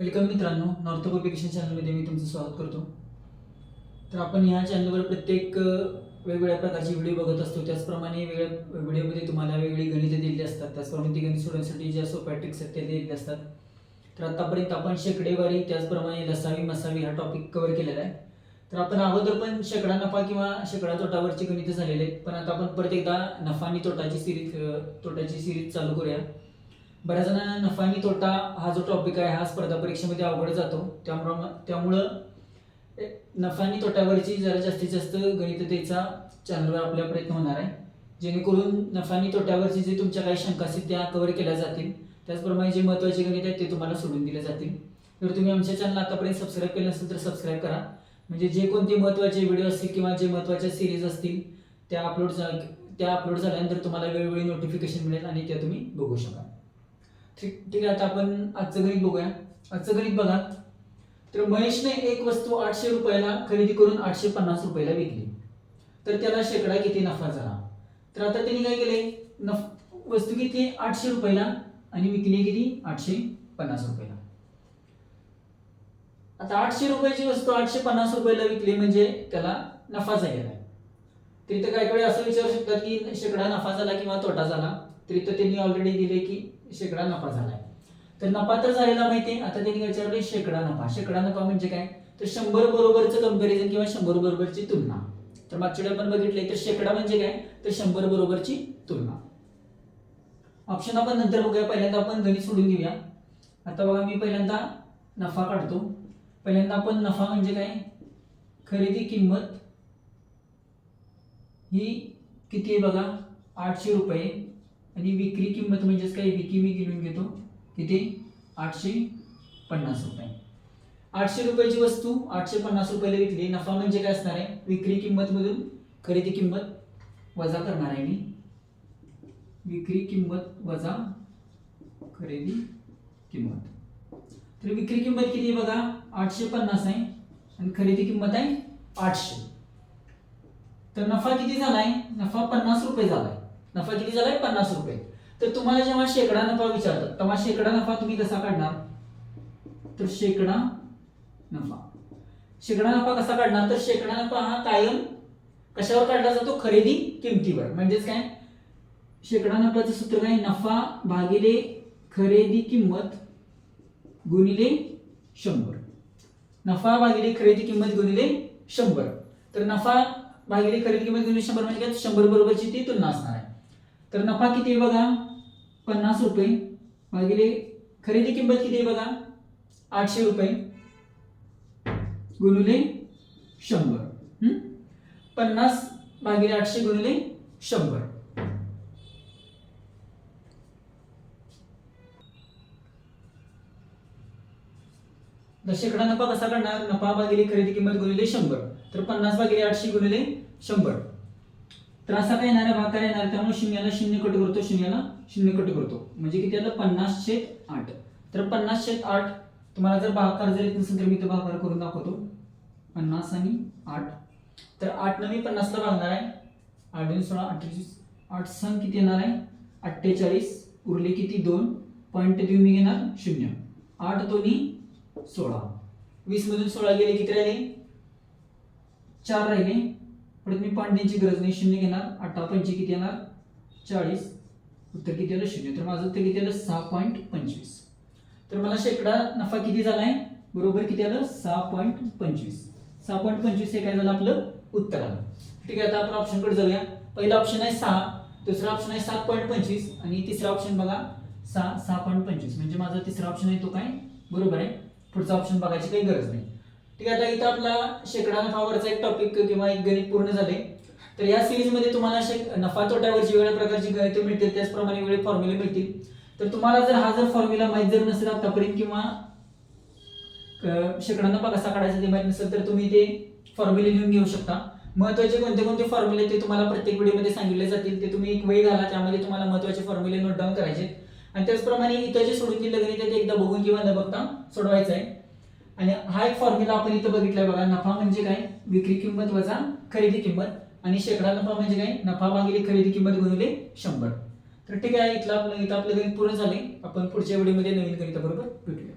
Welcome मित्रांनो north publication चॅनलमध्ये मी तुमचं स्वागत करतो. तर आपण ह्या चॅनलवर प्रत्येक वेगवेगळ्या प्रकारची व्हिडिओ बघत असतो. त्याचप्रमाणे वेगळ्या व्हिडिओमध्ये तुम्हाला वेगळी गणितं दिलेली असतात. त्याचप्रमाणे ती गणित सोडवण्यासाठी ज्या सोप्या ट्रिक्स आहेत त्या दिलेल्या असतात. तर आतापर्यंत आपण शेकडेवारी त्याचप्रमाणे लसावी मसावी हा टॉपिक कव्हर केलेला आहे. तर आपण अगोदर पण शेकडा नफा किंवा शेकडा तोटावरची गणितं झालेले आहेत. पण आता आपण परत एकदा नफा आणि तोटाची सिरीज तोटाची सिरीज चालू करूया. बऱ्याच जणांना नफा आणि तोटा हा जो टॉपिक आहे हा स्पर्धा परीक्षेमध्ये अवघड जातो. त्यामुळं त्यामुळं नफा आणि तोट्यावरची जरा जास्तीत जास्त गणिततेचा चॅनलवर आपला प्रयत्न होणार आहे. जेणेकरून नफा आणि तोट्यावरची जे तुमच्या काही शंका असतील त्या कव्हर केल्या जातील. त्याचप्रमाणे जे महत्त्वाचे गणित आहेत ते तुम्हाला सोडून दिले जातील. जर तुम्ही आमच्या चॅनल आतापर्यंत सबस्क्राईब केलं नसेल तर सबस्क्राईब करा. म्हणजे जे कोणते महत्त्वाचे व्हिडिओ असतील किंवा जे महत्त्वाच्या सिरीज असतील त्या अपलोड त्या अपलोड झाल्यानंतर तुम्हाला वेळोवेळी नोटिफिकेशन मिळेल आणि त्या तुम्ही बघू शकाल. ठीक ठीक आहे आता आपण आजचं गणित बघूया. आजचं गणित बघा. तर महेशने एक वस्तू आठशे रुपयाला खरेदी करून आठशे पन्नास रुपयाला विकली. तर त्याला शेकडा किती नफा झाला? तर आता त्यांनी काय केले नफ वस्तू किती? आठशे रुपयाला आणि विकली किती? आठशे पन्नास रुपयाला. आता आठशे रुपयाची वस्तू आठशे पन्नास रुपयाला विकली म्हणजे त्याला नफा झालेला आहे. तर इथं काय काय असं विचारू शकतात की शेकडा नफा झाला किंवा तोटा झाला. तर इथं त्यांनी ऑलरेडी दिले की शेकडा नफा झालाय. तर नफा तर झालेला माहिती आहे आता त्यांनी विचारले? शेकडा नफा. शेकडा नफा म्हणजे काय? तर शंभर बरोबरचं कंपॅरिझन किंवा शंभर बरोबरची तुलना. तर मागच्या आपण बघितले तर शेकडा म्हणजे काय? तर शंभर बरोबरची तुलना. ऑप्शन आपण नंतर बघूया. पहिल्यांदा आपण गणित सोडून घेऊया. आता बघा मी पहिल्यांदा नफा काढतो. पहिल्यांदा आपण नफा म्हणजे काय? खरेदी किंमत ही किती आहे बघा? आठशे रुपये. आणि विक्री किंमत म्हणजेच काय? विकी मी गिळून घेतो. किती? आठशे पन्नास रुपये. आठशे रुपयाची वस्तू आठशे पन्नास रुपयाला विकली. नफा म्हणजे काय असणार आहे? विक्री किंमतमधून खरेदी किंमत वजा करणार आहे मी. विक्री किंमत वजा खरेदी किंमत. तर विक्री किंमत किती आहे बघा? आठशे पन्नास आहे. आणि खरेदी किंमत आहे आठशे. तर नफा किती झालाय? नफा पन्नास रुपये झालाय. नफा किती झालाय? पन्नास रुपये. तर तुम्हाला जेव्हा शेकडा नफा विचारतात तेव्हा शेकडा नफा तुम्ही कसा काढणार? तर शेकडा नफा. शेकडा नफा कसा काढणार? तर शेकडा नफा हा कायम कशावर काढला जातो? खरेदी किमतीवर. म्हणजेच काय? शेकडा नफ्याचं सूत्र काय? नफा भागिले खरेदी किंमत गुणिले शंभर. नफा भागिले खरेदी किंमत गुणिले शंभर. तर नफा भागिले खरेदी किंमत गुणिले शंभर म्हणजे काय? शंभर बरोबरची ती तुलना असणार आहे. तर नफा किती आहे बघा? पन्नास रुपये. भागिले खरेदी किंमत किती आहे बघा? आठशे रुपये. गुणिले शंभर. पन्नास भागिले आठशे गुणले शंभर. दशेकडा शेकडा नफा कसा करणार नफा भागिले खरेदी किंमत गुणिले शंभर. तर पन्नास भागिले आठशे गुणिले शंभर. तर असा काय येणार आहे भाकार येणार त्यामुळे शून्याला शून्य कट करतो शून्याला शून्य कट करतो. म्हणजे किती आलं पन्नास छेद आठ. तर पन्नास छेद आठ तुम्हाला जर भाकार जर येत नसेल तर मी तो भाकार करून दाखवतो पन्नास आणि आठ. तर आठ मी पन्नासला भागणार आहे. आठ दोन सोळा अठ्ठेचाळीस. आठ सण किती येणार आहे? अठ्ठेचाळीस. उरले किती? दोन. पॉईंट देऊन मी घेणार शून्य. आठ दोन्ही सोळा. वीस मधून सोळा गेले किती राहिले? चार राहिले. परत मी पॉईंट गरज नाही शून्य घेणार अठरा पंचे किती येणार? चाळीस. उत्तर किती आलं? शून्य. तर माझं उत्तर किती आलं? सहा पॉईंट पंचवीस. तर मला शेकडा नफा किती झाला आहे बरोबर किती आलं? सहा पॉईंट पंचवीस. सहा पॉईंट पंचवीस हे काय झालं? आपलं उत्तर आलं. ठीक आहे आता आपण ऑप्शनकडे जाऊया. पहिला ऑप्शन आहे सहा दुसरा ऑप्शन आहे सात पॉईंट पंचवीस आणि तिसरा ऑप्शन बघा सहा सहा पॉईंट पंचवीस. म्हणजे माझा तिसरा ऑप्शन आहे तो काय? बरोबर आहे. पुढचा ऑप्शन बघायची काही गरज नाही. ठीक आहे आता इथं आपला शेकडा नफावरचा एक टॉपिक किंवा एक गणित पूर्ण झाले तर या सिरीजमध्ये तुम्हाला शेक नफा तोट्यावरची वेगळ्या प्रकारची गणितं मिळतील त्याचप्रमाणे वेगळे फॉर्म्युले मिळतील. तर तुम्हाला जर हा जर फॉर्म्युला माहीत जर नसेल आतापर्यंत किंवा शेकडा नफा कसा काढायचा ते माहीत नसेल तर तुम्ही ते फॉर्म्युले लिहून घेऊ शकता. महत्त्वाचे कोणते कोणते फॉर्म्युले ते तुम्हाला प्रत्येक व्हिडिओमध्ये सांगितले जातील ते तुम्ही एक वेळ घाला त्यामध्ये तुम्हाला महत्त्वाचे फॉर्म्युले नोट डाऊन करायचे आणि त्याचप्रमाणे इथं जे सोडून दिलं गणित आहे ते एकदा बघून किंवा न बघता सोडवायचं आहे. आणि हा एक फॉर्म्युला आपण इथं बघितलाय बघा नफा म्हणजे काय? विक्री किंमत वजा खरेदी किंमत. आणि शेकडा नफा म्हणजे काय? नफा भागिले खरेदी किंमत गुणिले शंभर. तर ठीक आहे इथलं आपलं इथं आपलं गणित पूर्ण झाले आपण पुढच्या व्हिडिओमध्ये नवीन गणिताबरोबर भेटूया.